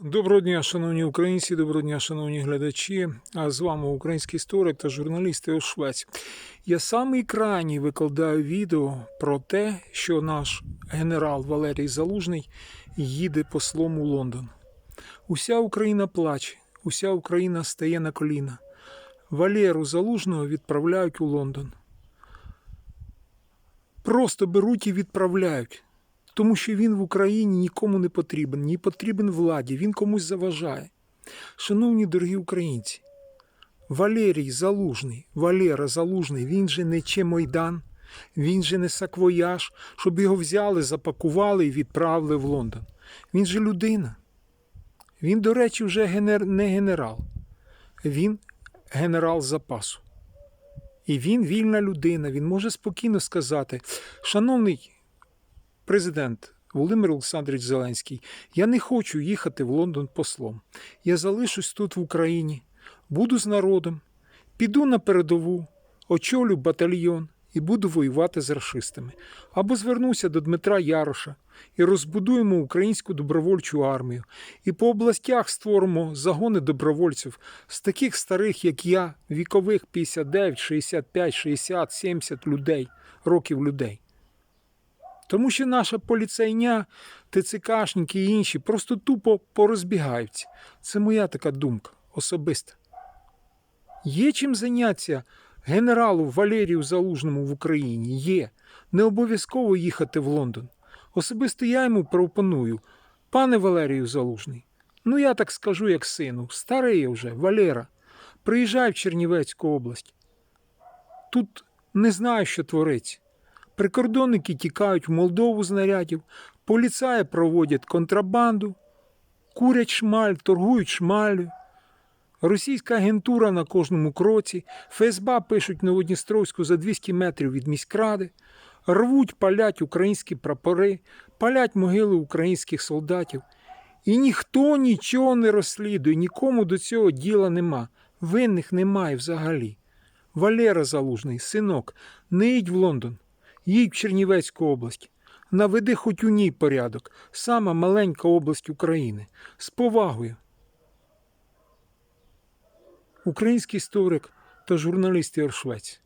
Доброго дня, шановні українці, доброго дня, шановні глядачі. А з вами український історик та журналіст Іо Швець. Я самий крайній викладаю відео про те, що наш генерал Валерій Залужний їде послом у Лондон. Уся Україна плаче, уся Україна стає на коліна. Валеру Залужного відправляють у Лондон. Просто беруть і відправляють. Тому що він в Україні нікому не потрібен, ні потрібен владі, він комусь заважає. Шановні дорогі українці, Валерій Залужний, Валера Залужний, він же не Чемойдан, він же не саквояж, щоб його взяли, запакували і відправили в Лондон. Він же людина. Він, до речі, вже генер... не генерал, він генерал запасу. І він вільна людина, він може спокійно сказати, шановний президент Володимир Олександрович Зеленський, я не хочу їхати в Лондон послом. Я залишусь тут в Україні, буду з народом, піду на передову, очолю батальйон і буду воювати з рашистами. Або звернуся до Дмитра Яроша і розбудуємо українську добровольчу армію. І по областях створимо загони добровольців з таких старих, як я, вікових 59, 65, 60, 70 людей, років людей. Тому що наша поліцейня, ТЦКшники і інші просто тупо порозбігаються. Це моя така думка особиста. Є чим зайнятися генералу Валерію Залужному в Україні? Є. Не обов'язково їхати в Лондон. Особисто я йому пропоную, пане Валерію Залужний, ну я так скажу, як сину, старий я вже, Валера, приїжджай в Чернівецьку область. Тут не знаю, що твориться. Прикордонники тікають в Молдову з нарядів, поліцаї проводять контрабанду, курять шмаль, торгують шмалю. Російська агентура на кожному кроці, ФСБ пишуть Новодністровську за 200 метрів від міськради, рвуть, палять українські прапори, палять могили українських солдатів. І ніхто нічого не розслідує, нікому до цього діла нема. Винних немає взагалі. Валера Залужний, синок, не їдь в Лондон. Їдь в Чернівецьку область. Наведи хоч у ній порядок. Сама маленька область України. З повагою. Український історик та журналіст Єршвець.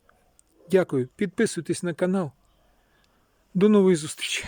Дякую. Підписуйтесь на канал. До нової зустрічі.